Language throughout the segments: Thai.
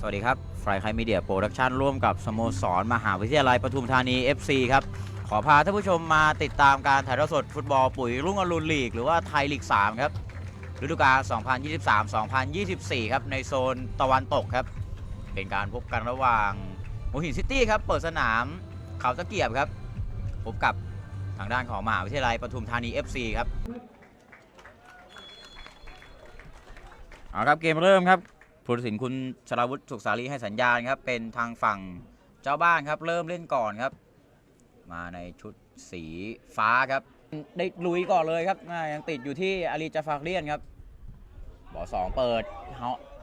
สวัสดีครับไฟไคมีเดียโปรดักชันร่วมกับสโมสร มหาวิทยาลัยปทุมธานี FC ครับ ขอพาท่านผู้ชมมาติดตามการถ่ายทอดสดฟุตบอลปุ๋ยรุ่งอรุณลีก หรือว่าไทยลีก 3 ครับ ฤดูกาล 2023-2024 ครับ ในโซนตะวันตกครับ เป็นการพบกันระหว่างหัวหินซิตี้ครับ เปิดสนามเขาตะเกียบครับ พบกับทางด้านของมหาวิทยาลัยปทุมธานี FC ครับเอาครับเกมเริ่มครับ ผู้ตัดสินคุณชลาวุฒิสุขสาลีให้สัญญาณครับเป็นทางฝั่งเจ้าบ้านครับ เริ่มเล่นก่อนครับ มาในชุดสีฟ้าครับ ได้ลุยก่อนเลยครับยังติดอยู่ที่อาลีจาฟากเลียนครับบอสองเปิด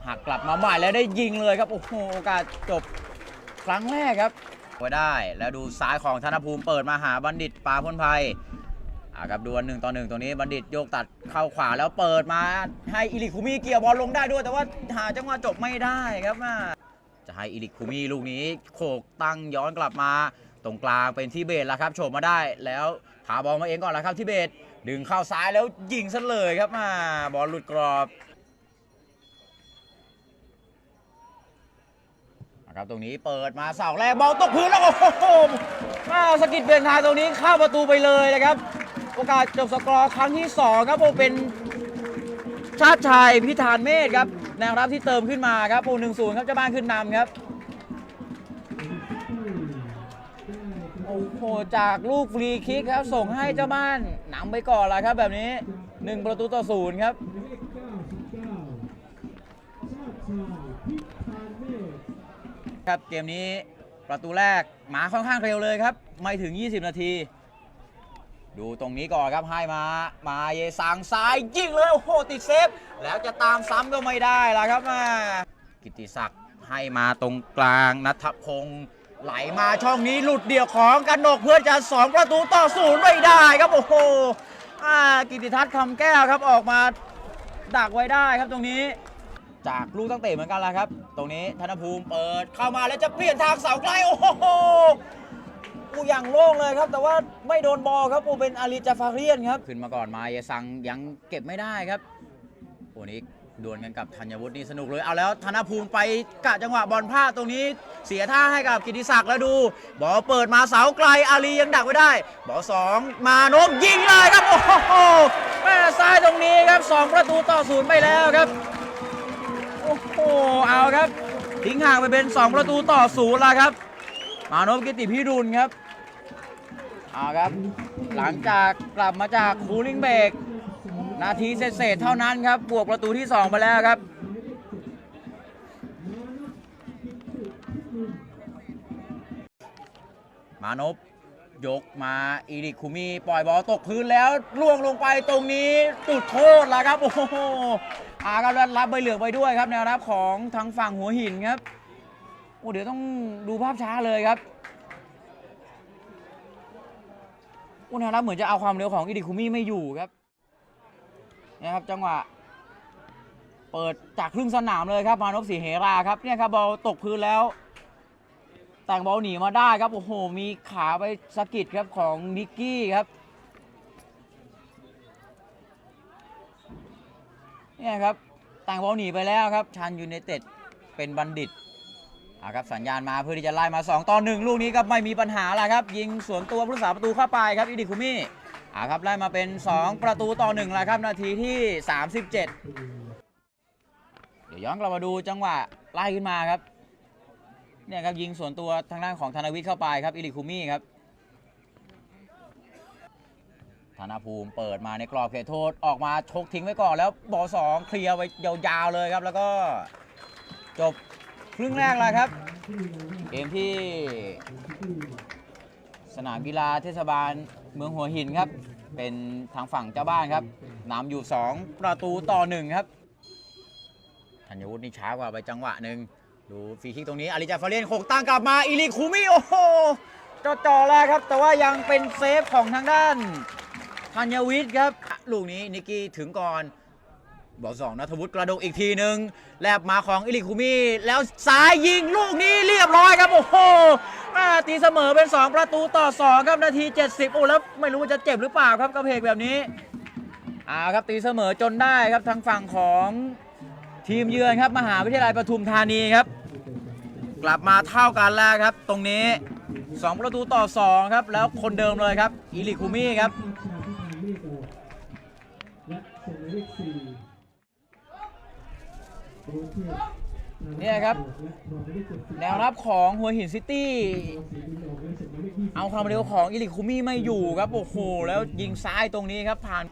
หักกลับมาใหม่แล้วได้ยิงเลยครับโอ้โหโอกาสจบครั้งแรกครับไว้ได้แล้วดูซ้ายของธนภูมิเปิดมาหาบัณฑิตปาพ้นภัย อ่าครับดวลหนึ่งต่อหนึ่งตรงนี้บัณฑิตโยกตัดเข้าขวาแล้วเปิดมาให้อิลิคุมิเกี่ยวบอลลงได้ด้วย แต่ว่าหาจังหวะจบไม่ได้ครับอ่าจะให้อิลิคุมิลูกนี้โขกตั้งย้อนกลับมา ตรงกลางเป็นที่เบสแล้วครับโฉบมาได้แล้วพาบอลมาเองก่อนแล้วครับที่เบสดึงเข้าซ้ายแล้วยิงซะเลยครับมาบอลหลุดกรอบนะครับตรงนี้เปิดมาเสาแรกบอลตกพื้นแล้วโอ้โหมาสะกิดเบียงทางตรงนี้เข้าประตูไปเลยนะครับ โอกาสจบสกอร์ครั้งที่สองครับโอเป็นชาติชัยพิธานเมธครับแนวรับที่เติมขึ้นมาครับโอหนึ่งศูนย์ครับเจ้าบ้านขึ้นนำครับโอ้โหจากลูกฟรีคิกครับ ส่งให้เจ้าบ้านนำไปก่อนล้วครับ แบบนี้ 1 ประตูต่อศูนย์ครับครับเกมนี้ประตูแรกมาค่อนข้างเร็วเลยครับ ไม่ถึง 20 นาที ดูตรงนี้ก่อนครับให้มา มาเยซังซ้ายยิงเลย โอ้โห ติดเซฟ แล้วจะตามซ้ำก็ไม่ได้ล้วครับมากิติศักดิ์ให้มาตรงกลางนัทพงศ์ไหลมาช่องนี้หลุดเดี่ยวของกันนกเพื่อจะสองประตูต่อศูนย์ไม่ได้ครับ โอ้โหกิติทัศน์คำแก้วครับออกมาดักไว้ได้ครับตรงนี้ จากลูกตั้งเตะเหมือนกันล้วครับ ตรงนี้ธนภูมิเปิดเข้ามาแล้วจะเปลี่ยนทางเสาไกลโอ้โห อูอย่างโล่งเลยครับ แต่ว่าไม่โดนบอลครับอูเป็นอาลีจาฟาเรียนครับ ขึ้นมาก่อนมาเยซังยังเก็บไม่ได้ครับโอ้นี้ดวลกันกับธัญวุฒินี่สนุกเลยเอาแล้วธนภูมิไปกะจังหวะบอลพลาดตรงนี้เสียท่าให้กับกิติศักดิ์แล้วดู บอลเปิดมาเสาไกลอาลียังดักไว้ได้ บอลสองมานพยิงเลยครับโอ้โหแม่ซ้ายตรงนี้ครับสองประตูต่อศูนย์ไปแล้วครับโอ้โหเอาครับทิ้งห่างไปเป็นสองประตูต่อศูนย์แล้วครับ มานพกิติพิรุณครับ เอาครับ หลังจากกลับมาจากคูลิ่งเบรกนาทีเศษเท่านั้นครับ บวกประตูที่ 2 ไปแล้วครับ มานพยกมาอีริคุมีปล่อยบอลตกพื้นแล้วล่วงลงไปตรงนี้จุดโทษแล้วครับ โอ้โหอาครับแล้วรับใบเหลืองไปด้วยครับแนวรับของทางฝั่งหัวหินครับ โอ้เดี๋ยวต้องดูภาพช้าเลยครับโอ้นะครับเหมือนจะเอาความเร็วของอิดิคุมิไม่อยู่ครับนี่ยครับจังหวะ เปิดจากครึ่งสนามเลยครับมานพสีเหราครับเนี่ยครับบอลตกพื้นแล้ว แต่งบอลหนีมาได้ครับโอ้โหมีขาไปสะกิดครับของนิกกี้ครับเนี่ยครับแต่งบอลหนีไปแล้วครับชันยูไนเต็ดเป็นบัณฑิต อะครับสัญญาณมาเพื่อที่จะไล่มา 2ต่อ1ลูกนี้ก็ไม่มีปัญหาล้วครับ ยิงสวนตัวผู้รักษาประตูเข้าไปครับอิดิคุมิอะครับไล่มาเป็น 2 ประตูต่อ1แล้วครับนาทีที่ 37 เดี๋ยวย้อนกลับมาดูจังหวะไล่ขึ้นมาครับเนี่ยครับยิงสวนตัวทางด้านของธนวิทย์เข้าไปครับอิดิคุมิครับธนภูมิเปิดมาในกรอบเขตโทษออกมาชกทิ้งไว้ก่อนแล้วบอสองเคลียร์ไว้ยาวๆเลยครับ แล้วก็จบ ครึ่งแรกแล้วครับ เกมที่ สนามกีฬาเทศบาลเมืองหัวหินครับ เป็นทางฝั่งเจ้าบ้านครับนำอยู่ 2 ประตูต่อ 1 ครับธัญวุฒินี่ช้ากว่าไปจังหวะหนึ่งดูฟรีคิกตรงนี้อาริจาฟาเลียนโขกตั้งกลับมาอิลิคูมิโอ้โหจ่อแล้วครับ แต่ว่ายังเป็นเซฟของทางด้านธัญวิทย์ครับ ลูกนี้นิกกี้ถึงก่อน บอลสองนัทวุฒิกระโดดอีกทีหนึ่งแลบมาของอิลิคุมิแล้วซ้ายยิงลูกนี้เรียบร้อยครับ โอ้โหตีเสมอเป็น 2 ประตูต่อ 2 ครับนาที 70 โอ้แล้วไม่รู้จะเจ็บหรือเปล่าครับกระเพกแบบนี้อาครับตีเสมอจนได้ครับทางฝั่งของทีมเยือนครับมหาวิทยาลัยปทุมธานีครับ กลับมาเท่ากันแล้วครับ ตรงนี้ 2 ประตูต่อ 2 ครับ แล้วคนเดิมเลยครับอิลิคุมิครับ เนี่ยครับ แนวรับของหัวหินซิตี้ เอาความเร็วของอิลิคุมิไม่อยู่ครับ โอ้โห แล้วยิงซ้ายตรงนี้ครับผ่าน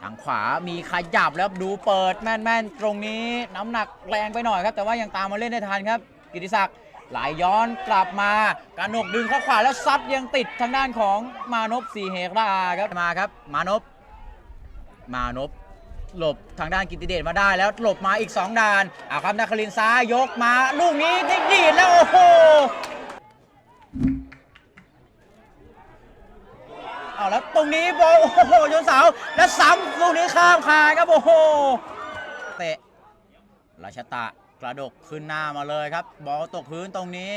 ทางขวามีขยับแล้วดูเปิดแม่นๆ ตรงนี้ น้ำหนักแรงไปหน่อยครับ แต่ว่ายังตามมาเล่นได้ทันครับ กิติศักดิ์ไหลย้อนกลับมาการหนกดึงเข้าขวาแล้วซัดยังติดทางด้านของมานพสีเฮราครับมาครับ มานพมานพ หลบทางด้านกิติเดชมาได้แล้วหลบมาอีก 2ด่านอาครับนักคลินซ้ายยกมาลูกนี้ได้ดีแล้วโอ้โหเอาแล้วตรงนี้บอลโอ้โหชนเสาแล้วซ้ำลูกนี้ข้ามคานครับโอ้โหเตะราชตะกระดกขึ้นหน้ามาเลยครับ บอลตกพื้นตรงนี้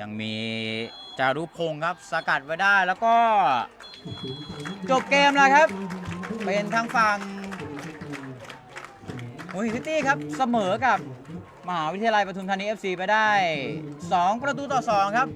ยังมีจารุพงศ์ครับสกัดไว้ได้แล้วก็ จบเกมแล้วครับ เป็นทางฝั่งหัวหินซิตี้ครับ เสมอกับ มหาวิทยาลัยปทุมธานี FC ไปได้ 2 ประตูต่อ 2 ครับ